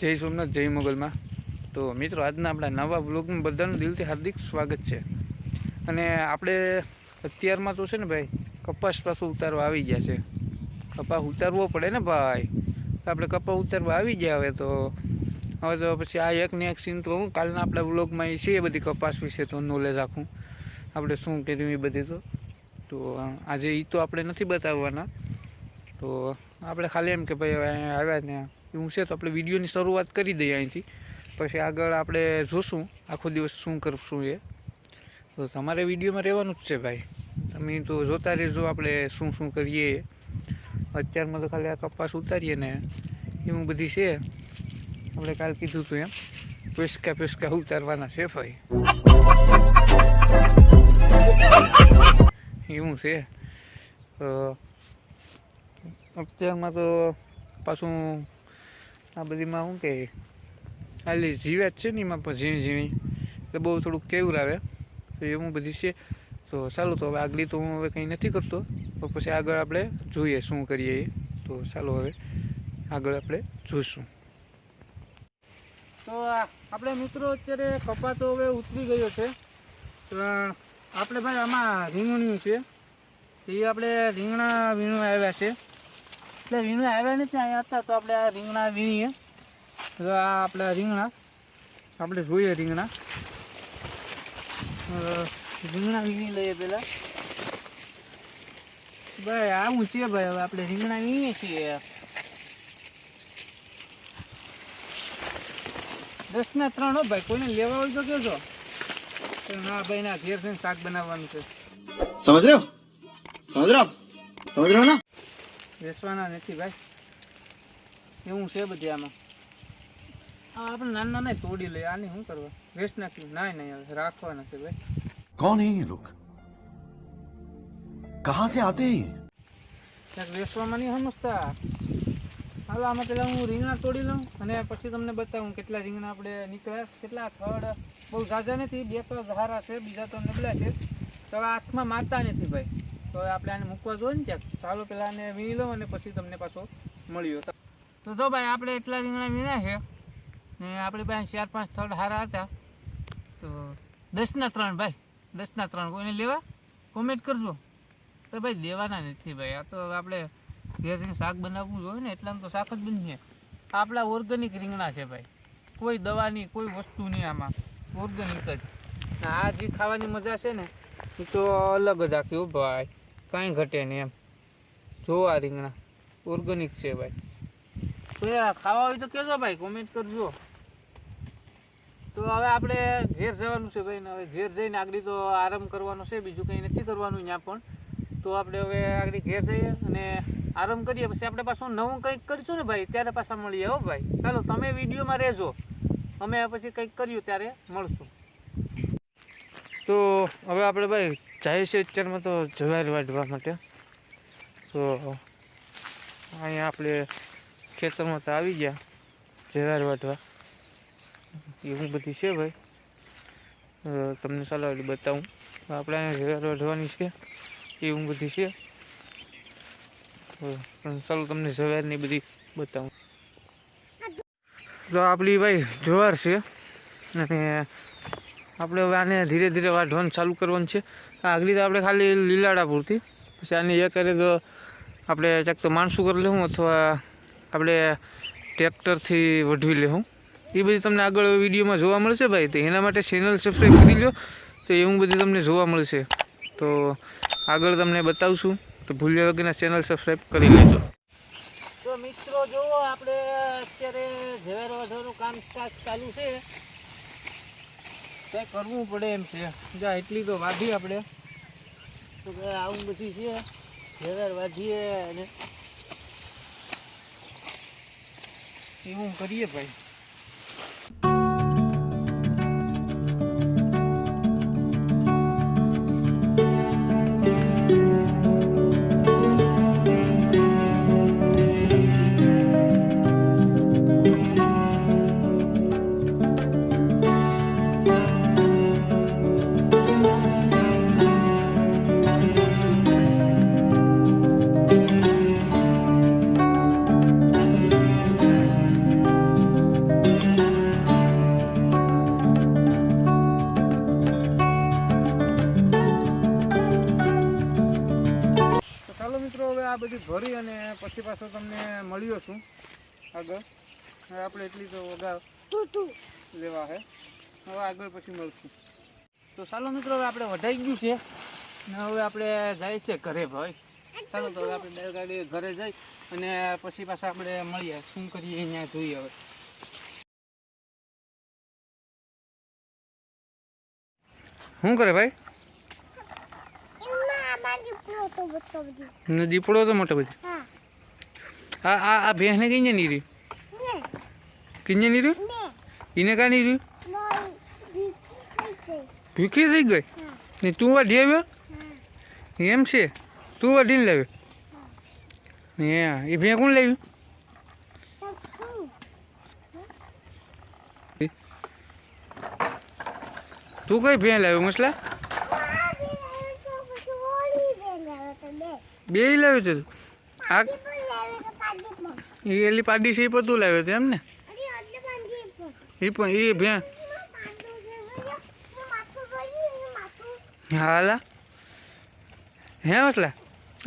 જય સોમનાથ, જય મોગલમાં. તો મિત્રો, આજના આપણા નવા વ્લોગમાં બધાનું દિલથી હાર્દિક સ્વાગત છે. અને આપણે અત્યારમાં તો છે ને ભાઈ, કપાસ પાછું ઉતારવા આવી ગયા છે. કપાસ ઉતારવો પડે ને ભાઈ? આપણે કપાસ ઉતારવા આવી ગયા હવે તો. હવે તો પછી આ એક ને એક સીન તો હું કાલના આપણા વ્લોગમાં એ છે બધી કપાસ વિશે તો નોલેજ રાખું. આપણે શું કર્યું એ બધી તો. તો આજે એ તો આપણે નથી બતાવવાના. તો આપણે ખાલી એમ કે ભાઈ અહીંયા આવ્યા ને. એવું છે, તો આપણે વિડીયોની શરૂઆત કરી દઈએ અહીંથી. પછી આગળ આપણે જોશું આખો દિવસ શું કરશું એ. તો તમારે વિડીયોમાં રહેવાનું જ છે ભાઈ. તમે તો જોતા રહેજો આપણે શું શું કરીએ. અત્યારમાં તો ખાલી આ કપાસ ઉતારીએ ને એવું બધી છે. આપણે કાલ કીધું હતું એમ, પેસકા પેસકા ઉતારવાના છે ભાઈ. એવું છે. તો અત્યારમાં તો પાછું આ બધીમાં શું કે હાલી જીવ્યા જ છે ને એમાં પણ ઝીણી ઝીણી. એટલે બહુ થોડુંક કેવું આવે તો એવું બધી છે. તો ચાલો, તો હવે આગલી તો હું હવે કંઈ નથી કરતો. તો પછી આગળ આપણે જોઈએ શું કરીએ એ. તો ચાલો હવે આગળ આપણે જોઈશું. તો આપણે મિત્રો અત્યારે કપા તો હવે ઉતરી ગયો છે. પણ આપણે ભાઈ આમાં રીંગણિયું છે. એ આપણે રીંગણા વીણવા આવ્યા છે. એટલે રીંગણા આવ્યા નથી અહીંયા હતા તો આપણે આ રીંગણા વીણીએ. તો આ આપણે રીંગણા. આપણે જોઈએ રીંગણા. રીંગણા વીણી લઈએ પહેલાં. ભાઈ, આવું છે ભાઈ, હવે આપણે રીંગણા વીણીએ છીએ. દસ ના ત્રણ હો ભાઈ, કોઈને લેવા હોય તો કેજો ના ભાઈ, ના, ઘેર થઈને શાક બનાવવાનું છે. સમજ રહ્યો? સમજ રહ્યો? સમજ રહ્યો ને? બેસવાના નથી ભાઈ. એવું છે બધી આમાં. આ આપણે નાના નાના તોડી લઈએ આની શું કરવા? વેસ્ટ નાખ્યું. ના નહીં હવે રાખવાના છે ભાઈ. કોણ હે લોક કહા સે આતે ક્યાંક વેસવામાં નહીં સમજતા. હાલો આમાં પેલા હું રીંગણા તોડી લઉં અને પછી તમને બતાવું કેટલા રીંગણા આપણે નીકળ્યા. કેટલા થડ બહુ ઝાઝા નથી બે તો ધારા છે બીજા તો નબળા છે. તો આ હાથમાં મારતા નથી ભાઈ. તો આપણે આને મૂકવા જોઈએ ને ત્યાં. ચાલો પેલા આને વીણી લો અને પછી તમને પાછો મળ્યો તો જો ભાઈ, આપણે એટલા રીંગણા વીણ્યા છે ને આપણી પાસે ચાર પાંચ થડ હારા હતા. તો દસના ત્રણ ભાઈ દસના ત્રણ. કોઈને લેવા? કોમેન્ટ કરજો. તો ભાઈ, લેવાના નથી ભાઈ. આ તો આપણે ઘેરથી શાક બનાવવું જોઈએ ને, એટલામાં તો શાક જ બનશે. છે આપણા ઓર્ગેનિક રીંગણા છે ભાઈ. કોઈ દવાની કોઈ વસ્તુ નહીં આમાં. ઓર્ગેનિક જ. આ જે ખાવાની મજા છે ને, એ તો અલગ જ આખી ભાઈ. કાંઈ ઘટે નહીં એમ. જો આ રીંગણા. ઓર્ગેનિક છે ભાઈ. કોઈ ખાવા હોય તો કહેજો ભાઈ કોમેન્ટ કરજો. તો હવે આપણે ઘેર જવાનું છે ભાઈ હવે ઘેર જઈને આગળ તો આરામ કરવાનો છે, બીજું કંઈ નથી કરવાનું ત્યાં પણ. તો આપણે હવે આગળ ઘેર જઈએ અને આરામ કરીએ. પછી આપણે પાછું નવું કંઈક કરીશું ને ભાઈ, ત્યારે પાછા મળીએ હો ભાઈ. ચાલો, તમે વિડીયોમાં રહેજો. અમે પછી કંઈક કર્યું ત્યારે મળશું. તો હવે આપણે ભાઈ જાય છે અત્યારમાં તો જવાર વાઢવા માટે. તો અહીંયા આપણે ખેતરમાં તો આવી ગયા જવાર વાઢવા એવું બધી છે ભાઈ. તમને ચાલો એટલે બતાવું. આપણે અહીંયા જવાર વાઢવાની છે, એવું બધી છે. ચાલો તમને જવારની બધી બતાવું. તો આપણી ભાઈ જવાર છે, અને આપણે હવે આને ધીરે ધીરે વાઢવાનું ચાલુ કરવાનું છે. આગલી તો આપણે ખાલી લીલાડા પૂરતી. પછી આની એ કરે તો આપણે ચાક તો માણસું કરી લેવું અથવા આપણે ટ્રેક્ટરથી વઢવી લેવું. એ બધી તમને આગળ વિડીયોમાં જોવા મળશે ભાઈ. તો એના માટે ચેનલ સબસ્ક્રાઈબ કરી લો તો એવું બધું તમને જોવા મળશે. તો આગળ તમને બતાવશું. તો ભૂલ્યા વગરના ચેનલ સબસ્ક્રાઈબ કરી લેજો. તો મિત્રો, જુઓ, આપણે અત્યારે ઝવેર વધવાનું કામ ચાલુ છે. કંઈ કરવું પડે એમ છે. જા એટલી તો વાધી આપણે. તો કે આવું બધી છે. ઝવેર વાધીએ અને એવું કરીએ ભાઈ. પછી તમને મળ્યો છું આગળ. હવે આપણે એટલી તો વગા લેવા હે. હવે આગળ પછી મળશું. તો ચાલો મિત્રો હવે આપણે વઢાઈ ગયું છે. ને હવે આપણે જાય છે ઘરે ભાઈ. ચાલો તો હવે આપણે બેલગાડી ઘરે જઈ અને પછી પાછા આપણે મળીએ. શું કરીએ અહીંયા જોઈએ હવે. શું કરે ભાઈ? દીપડો તો મોટો બધી. આ આ આ ભેંસને કઈ નહીં રહ્યું કિંજે નહીં રહ્યું એને કાં નહીં રહ્યું ભૂખી થઈ ગઈ. ને તું વાઢી આવ્યો? એમ છે? તું વાઢીને લાવ્યો? ને એ ભેં કોણ લાવ્યું? તું કઈ ભેં લાવ્યો મસલા? બે લાવ્યું છે તું. આ એ એલી પાડી છે એ પતું લાવ્યો છે એમ ને એ પણ. એ ભેં. હાલા. હે એટલા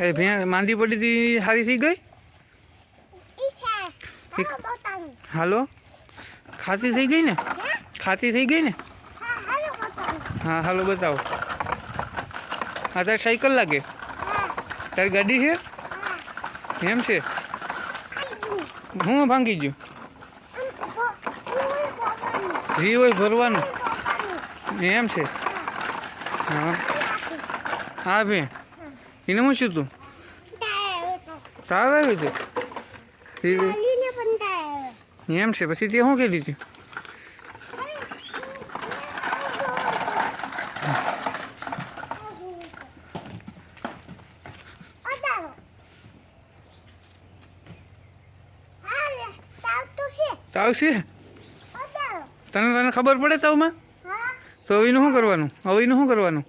એ ભે માંદી પડી હતી સારી થઈ ગઈ? હાલો? ખાતી થઈ ગઈ ને? ખાતી થઈ ગઈ ને? હા હાલો બતાવો. હા તારે સાયકલ લાગે? તારી ગાડી છે? એમ છે? હું ભાંગી ગયું? જી હોય ભરવાનું. એમ છે? હા. હા બેન એને હું શું તું. સારું આવ્યું. સીધું. એમ છે. પછી તે શું કહેલી દીધું તાવ છે તને તને ખબર પડે તાવમાં તો હવેનું શું કરવાનું? હવેનું શું કરવાનું?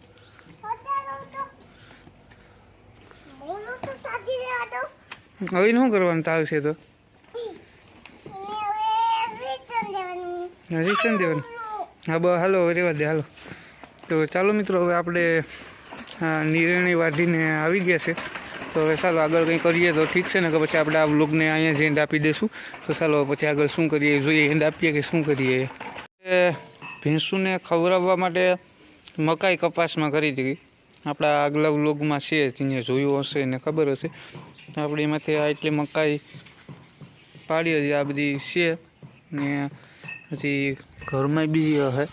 હવેનું શું કરવાનું તાવ છે તો? શિક્ષણ દેવાનું હા બ હાલો રેવા દે, હાલો. તો ચાલો મિત્રો, હવે આપણે નિર્ણય વાઢીને આવી ગયા છે. તો હવે ચાલો આગળ કંઈ કરીએ તો ઠીક છે ને કે પછી આપણે આ બ્લોગને અહીંયા જ એન્ડ આપી દઈશું તો ચાલો પછી આગળ શું કરીએ જોઈએ એન્ડ આપીએ કે શું કરીએ? ભેંસુને ખવડાવવા માટે મકાઈ કપાસમાં કરી હતી. આપણા આગલા વ્લોગમાં છે તેને જોયું હશે એને ખબર હશે. આપણે એમાંથી આ એટલી મકાઈ પાડી હતી, આ બધી છે. ને પછી ઘરમાં બી હશે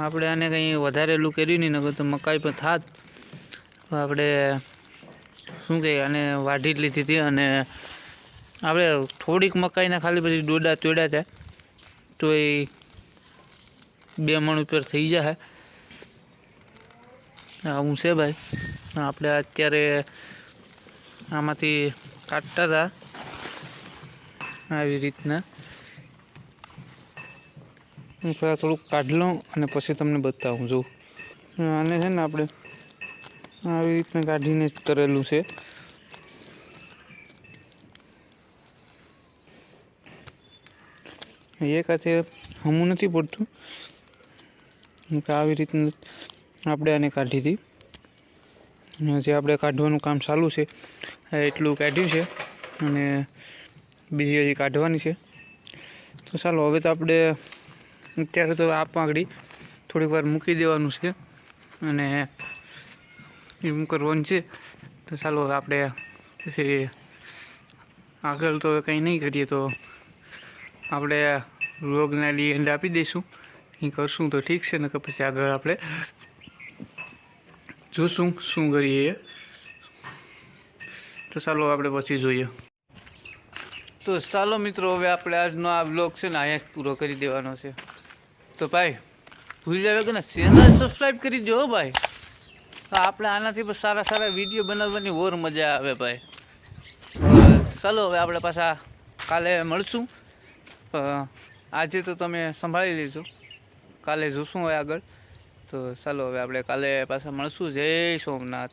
આપણે આને કંઈ વધારેલું કર્યું નહીં નગર તો મકાઈ પણ થાત. આપણે શું કહે આને વાઢી લીધી હતી અને આપણે થોડીક મકાઈના ખાલી પછી ડોડા તોડ્યા હતા તો એ બે મણ ઉપર થઈ જાય આવું છે ભાઈ? આપણે અત્યારે આમાંથી કાઢતા હતા. આવી રીતના. હું પહેલાં થોડુંક કાઢી લઉં અને પછી તમને બતાવું જોઉં આને છે ને આપણે આવી રીતના કાઢીને જ કરેલું છે. એક હાથે હમું નથી પડતું. આવી રીતના આપણે આને કાઢી હતી. જે આપણે કાઢવાનું કામ ચાલુ છે. એટલું કાઢ્યું છે અને બીજી હજી કાઢવાની છે. તો ચાલો, હવે તો આપણે અત્યારે તો આ પાંગડી થોડીક વાર મૂકી દેવાનું છે અને એમ કરવાનું છે. તો ચાલો આપણે આગળ તો કંઈ નહીં કરીએ તો આપણે રોગના ડી એન્ડ આપી દઈશું. એ કરશું તો ઠીક છે ને કે પછી આગળ આપણે જોશું શું કરીએ. તો ચાલો આપણે પછી જોઈએ. તો ચાલો મિત્રો, હવે આપણે આજનો આ બ્લોગ છે ને અહીંયા પૂરો કરી દેવાનો છે. તો ભાઈ, ભૂલી જાવ કે ને, ચેનલ સબસ્ક્રાઈબ કરી દો ભાઈ. આપણે આનાથી પણ સારા સારા વીડિયો બનાવવાની ઓર મજા આવે ભાઈ. ચાલો હવે આપણે પાછા કાલે મળશું. આજે તો તમે સંભાળી લેજો. કાલે જોશું હવે આગળ. તો ચાલો હવે આપણે કાલે પાછા મળશું. જય સોમનાથ.